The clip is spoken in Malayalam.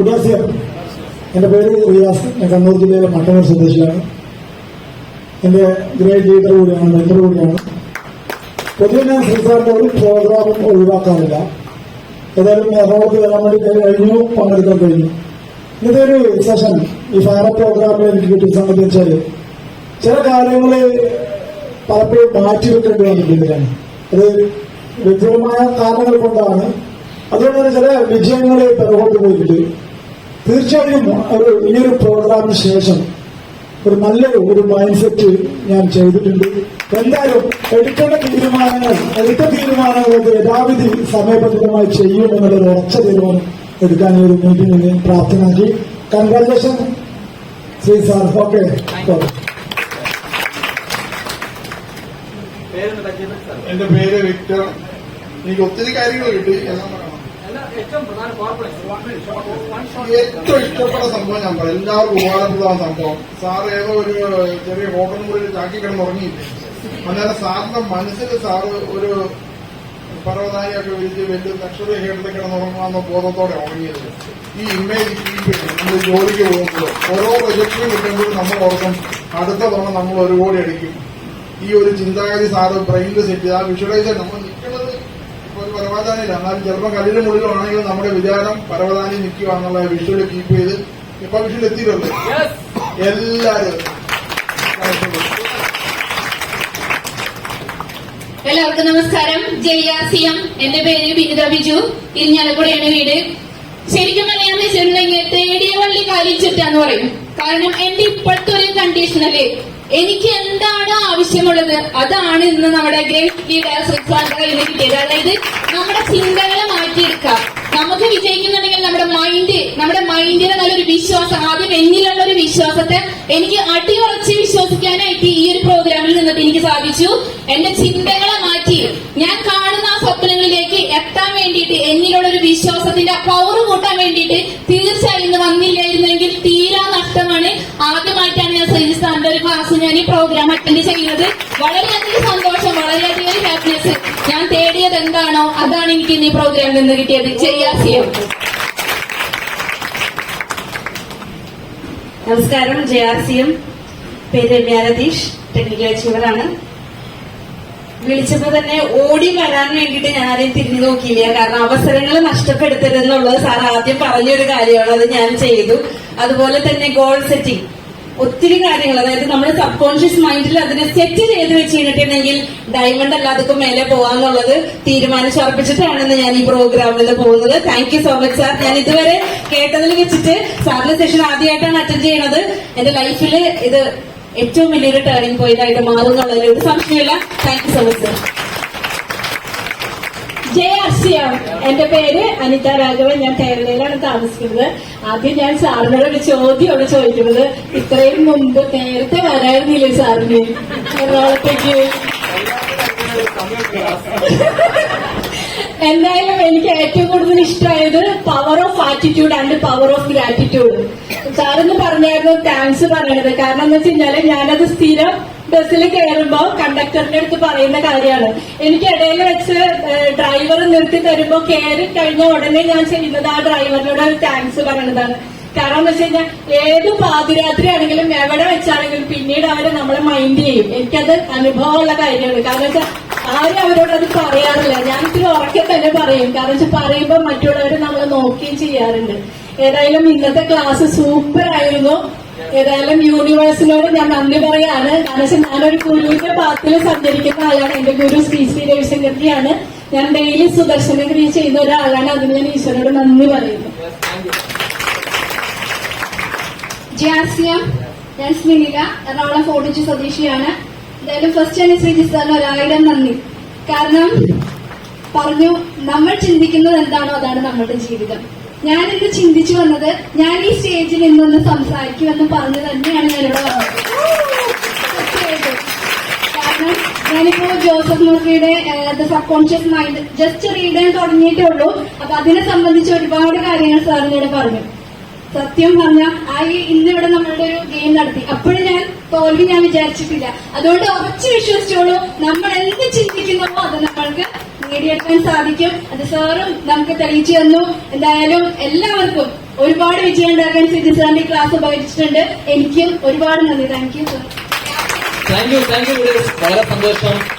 ഉദാസ്യം എന്റെ പേര് റിയാസ്. ഞാൻ കണ്ണൂർ ജില്ലയിലെ മട്ടന്നൂർ സ്വദേശിയാണ്. എന്റെ ഗ്രേഡ് ലീഡർ കൂടിയാണ് മെമ്പർ കൂടിയാണ്. പൊതുവെ ഞാൻ സംസാരിച്ച ഒരു പ്രോഗ്രാമും ഒഴിവാക്കാറില്ല. ഏതായാലും എറണാകുളത്ത് വരാൻ വേണ്ടി കഴിഞ്ഞു പങ്കെടുക്കാൻ കഴിഞ്ഞു. ഇന്നത്തെ ഒരു സെഷൻ ഈ ഫയർ പ്രോഗ്രാമിൽ എനിക്ക് കിട്ടിയ സംഗതി വെച്ചാൽ ചില കാര്യങ്ങൾ പലപ്പോഴും മാറ്റിവെക്കേണ്ടി വന്നിട്ടുണ്ട് ഞാൻ അത് വ്യക്തിപരമായ കാരണങ്ങൾ കൊണ്ടാണ്. അതുകൊണ്ട് തന്നെ ചില വിജയങ്ങളെ പിറകോട്ട് പോയിട്ട് തീർച്ചയായും ഒരു ഈ പ്രോഗ്രാമിന് ശേഷം ഒരു നല്ലൊരു ഒരു മൈൻഡ് സെറ്റ് ഞാൻ ചെയ്തിട്ടുണ്ട്. എന്തായാലും എടുക്കേണ്ട തീരുമാനങ്ങൾ എടുത്ത തീരുമാനങ്ങൾ യഥാവിധി സമയബന്ധിതമായി ചെയ്യുമെന്നുള്ള ഒരു ഉറച്ച തീരുമാനം എടുക്കാൻ ഈ ഒരു മീറ്റിംഗിന് പ്രാപ്തനാക്കി. Congratulation Shri sir. ഓക്കെ. എന്റെ പേര് വിക്ടർ. എനിക്ക് ഒത്തിരി കാര്യങ്ങൾ കിട്ടി. എന്നാണ് ഏറ്റവും ഇഷ്ടപ്പെട്ട സംഭവം ഞാൻ പറയാം. എല്ലാവർക്കും ഉപകാരപ്പെടുന്ന സംഭവം. സാർ ഏതോ ഒരു ചെറിയ ഹോട്ടൽ കൂടി ചാക്കി കിടന്ന് ഉറങ്ങിയില്ലേ? അന്നേരം സാറിന്റെ മനസ്സിൽ സാറ് ഒരു പർവതാരിയൊക്കെ വിരിച്ച് വലിയ നക്ഷത്ര കേട്ടിൽ കിടന്നുറങ്ങാമെന്ന ബോധത്തോടെ ഉറങ്ങിയത്. ഈ ഇമേജ് നമ്മൾ ജോലിക്ക് പോകുമ്പോൾ ഓരോ പ്രൊജക്റ്റിനും കിട്ടുമ്പോഴും നമ്മൾ ഓർക്കും അടുത്ത തവണ നമ്മൾ ഒരു കോടി അടിക്കും ഈ ഒരു ചിന്താഗതി സാറ് ബ്രെയിനിൽ സെറ്റ് ചെയ്ത് ആ വിഷ്വലൈസ് നമ്മൾ പരവതാനിയില്ല എന്നാലും ചിലപ്പോൾ കല്ലിന് മുകളിലാണെങ്കിൽ നമ്മുടെ വിചാരം പരവതാനി നിൽക്കുക എന്നുള്ള വിഷ്വൽ കീപ്പ് ചെയ്ത് ഇപ്പൊ വിഷ്വൽ എത്തിയിട്ടുണ്ട്. എല്ലാരും എല്ലാവർക്കും നമസ്കാരം. ജയ്യാസിയം എന്റെ പേര് ബിനിത ബിജു. ഇരിഞ്ഞാലക്കുടിയാണ് വീട്. ശരിക്കും മലയാളം വെച്ചിട്ടുണ്ടെങ്കിൽ തേടിയ വള്ളി കാലിച്ചിട്ടാന്ന് പറയും. കാരണം എന്റെ ഇപ്പോഴത്തെ ഒരു കണ്ടീഷനിൽ എനിക്ക് എന്താണ് ആവശ്യമുള്ളത്? അതാണ് ഇന്ന് നമ്മുടെ ഗ്രേറ്റ് ലീഡർ നിന്ന് കിട്ടിയത് അതായത് നമ്മുടെ ചിന്തകളെ മാറ്റിയെടുക്കാം നമുക്ക് വിജയിക്കുന്നുണ്ടെങ്കിൽ നമ്മുടെ മൈൻഡ് നമ്മുടെ മൈൻഡിന് നല്ലൊരു വിശ്വാസം ആദ്യം എന്നിലുള്ള ഒരു വിശ്വാസത്തെ എനിക്ക് അടിയുറച്ച് വിശ്വസിക്കാനായിട്ട് ഈ ഒരു പ്രോഗ്രാമിൽ നിന്നിട്ട് എനിക്ക് സാധിച്ചു. എന്റെ ചിന്തകളെ മാറ്റി. ഞാൻ കാണുന്ന ആ സ്വപ്നങ്ങളിലേക്ക് എത്താൻ വേണ്ടിയിട്ട് എന്നിലുള്ള ഒരു വിശ്വാസത്തിന്റെ പവർ അറ്റൻഡ് ചെയ്യുന്നത് വളരെയധികം സന്തോഷം വളരെയധികം ഹാപ്പിനെസ് ഞാൻ തേടിയത് എന്താണോ അതാണ് എനിക്ക് ഇന്ന് ഈ പ്രോഗ്രാമിൽ നിന്ന് കിട്ടിയത്. ചെയ്യാസിയം നമസ്കാരം. J R C M. പേര് രമ്യ രതീഷ്. ടെക്നിക്കൽ അച്ചീവറാണ് വിളിച്ചപ്പോ തന്നെ ഓടി വരാൻ വേണ്ടിയിട്ട് ഞാൻ ആരെയും തിരിഞ്ഞു നോക്കിയില്ല. കാരണം അവസരങ്ങൾ നഷ്ടപ്പെടുത്തരുതെന്നുള്ളത് സാർ ആദ്യം പറഞ്ഞൊരു കാര്യമാണ്. അത് ഞാൻ ചെയ്തു. അതുപോലെ തന്നെ ഗോൾ സെറ്റിംഗ് ഒത്തിരി കാര്യങ്ങൾ. അതായത് നമ്മുടെ സബ് കോൺഷ്യസ് മൈൻഡിൽ അതിനെ സെറ്റ് ചെയ്ത് വെച്ച് കഴിഞ്ഞിട്ടുണ്ടെങ്കിൽ ഡയമണ്ട് അല്ലാതെ മേലെ പോവാന്നുള്ളത് തീരുമാനിച്ചുറപ്പിച്ചിട്ടാണ് ഞാൻ ഈ പ്രോഗ്രാമിൽ പോകുന്നത്. Thank you so much sir ഞാൻ ഇതുവരെ കേട്ടതിൽ വെച്ചിട്ട് സാറിന്റെ സെഷൻ ആദ്യമായിട്ടാണ് അറ്റൻഡ് ചെയ്യണത്. എന്റെ ലൈഫിൽ ഇത് ഏറ്റവും വലിയൊരു ടേണിംഗ് പോയിന്റ് ആയിട്ട് മാറും എന്നുള്ളതിൽ ഒരു സംശയമില്ല thank you so much sir Jaya ആണ് എന്റെ പേര് അനിത രാഘവൻ. ഞാൻ കേരളയിലാണ് താമസിക്കുന്നത്. ആദ്യം ഞാൻ സാറിനോട് ഒരു ചോദ്യമാണ് ചോദിക്കുന്നത്. ഇത്രയും മുമ്പ് നേരത്തെ വരായിരുന്നില്ലേ സാറിന്? എറണാകുളത്തേക്ക്. എന്തായാലും എനിക്ക് ഏറ്റവും കൂടുതൽ ഇഷ്ടമായത് power of attitude and power of gratitude സാറെന്ന് പറഞ്ഞായിരുന്നു താങ്ക്സ് പറയണത് കാരണം എന്ന് വെച്ച് കഴിഞ്ഞാൽ ഞാനത് സ്ഥിരം ബസ്സിൽ കയറുമ്പോ കണ്ടക്ടറിന്റെ അടുത്ത് പറയുന്ന കാര്യമാണ്. എനിക്ക് ഇടയിൽ വെച്ച് ഡ്രൈവർ നിർത്തി തരുമ്പോ കയറി കഴിഞ്ഞ ഉടനെ ഞാൻ ചെയ്യുന്നത് ആ ഡ്രൈവറിനോട് താങ്ക്സ് പറയണതാണ്. കാരണം എന്ന് വെച്ച് കഴിഞ്ഞാൽ ഏത് പാതിരാത്രി ആണെങ്കിലും എവിടെ വെച്ചാണെങ്കിലും പിന്നീട് അവരെ നമ്മളെ മൈൻഡ് ചെയ്യും. എനിക്കത് അനുഭവമുള്ള കാര്യമാണ്. കാരണം വെച്ചാൽ ആരും അവരോട് പറയാറില്ല. ഞാൻ ഇത്തിരി ഉറക്കെ തന്നെ പറയും. കാരണം വെച്ചാൽ പറയുമ്പോൾ മറ്റുള്ളവർ നമ്മളെ നോക്കുകയും ചെയ്യാറുണ്ട്. ഏതായാലും ഇന്നത്തെ ക്ലാസ് സൂപ്പർ ആയിരുന്നു. ഏതായാലും യൂണിവേഴ്സിനോട് ഞാൻ നന്ദി പറയാണ്. കാരണം ഞാനൊരു ഗുരുവിന്റെ പാത്തിൽ സഞ്ചരിക്കുന്ന ആളാണ്. എന്റെ ഗുരു ശ്രീ ശ്രീ രവിശങ്കറിയാണ് ഞാൻ ഡെയിലി സുദർശന ക്രിയ ചെയ്യുന്ന ഒരാളാണ്. അതിന് ഞാൻ ഈശ്വരനോട് നന്ദി പറയുന്നു. ജാസിയ ഞാൻ സ്മിനില എറണാകുളം ഫോർട്ടിച്ച് സ്വദേശിയാണ്. എന്തായാലും ഫസ്റ്റ് തന്നെ ശ്രീ ഒരായിരം നന്ദി. കാരണം പറഞ്ഞു നമ്മൾ ചിന്തിക്കുന്നത് എന്താണോ അതാണ് നമ്മളുടെ ജീവിതം. ഞാൻ ചിന്തിച്ചു വന്നത് ഞാൻ സ്റ്റേജിൽ നിന്നൊന്ന് സംസാരിക്കുമെന്ന് പറഞ്ഞു തന്നെയാണ് ഞാനിവിടെ വന്നത്. കാരണം ഞാനിപ്പോ ജോസഫ് മൂർത്തിയുടെ the subconscious mind just read ചെയ്യാൻ തുടങ്ങിയിട്ടേ ഉള്ളൂ. അപ്പൊ അതിനെ സംബന്ധിച്ച് ഒരുപാട് കാര്യങ്ങൾ സാറിനോട് പറഞ്ഞു. സത്യം പറഞ്ഞ ആ ഇന്നിവിടെ നമ്മളുടെ ഒരു ഗെയിം നടത്തി. അപ്പോഴും ഞാൻ തോൽവി ഞാൻ വിചാരിച്ചിട്ടില്ല. അതുകൊണ്ട് ഉറച്ചു വിശ്വസിച്ചോളൂ. നമ്മൾ എന്ത് ചിന്തിക്കുന്നോ അത് നമ്മൾക്ക് നേടിയെടുക്കാൻ സാധിക്കും. അത് സാറും നമുക്ക് തെളിയിച്ചു തന്നു. എന്തായാലും എല്ലാവർക്കും ഒരുപാട് വിജയം ഉണ്ടാക്കാൻ സിജി സാറിന്റെ ക്ലാസ് ഉപകരിച്ചിട്ടുണ്ട്. എനിക്കും ഒരുപാട് നന്ദി. Thank you sir thank you thank you വളരെ സന്തോഷം.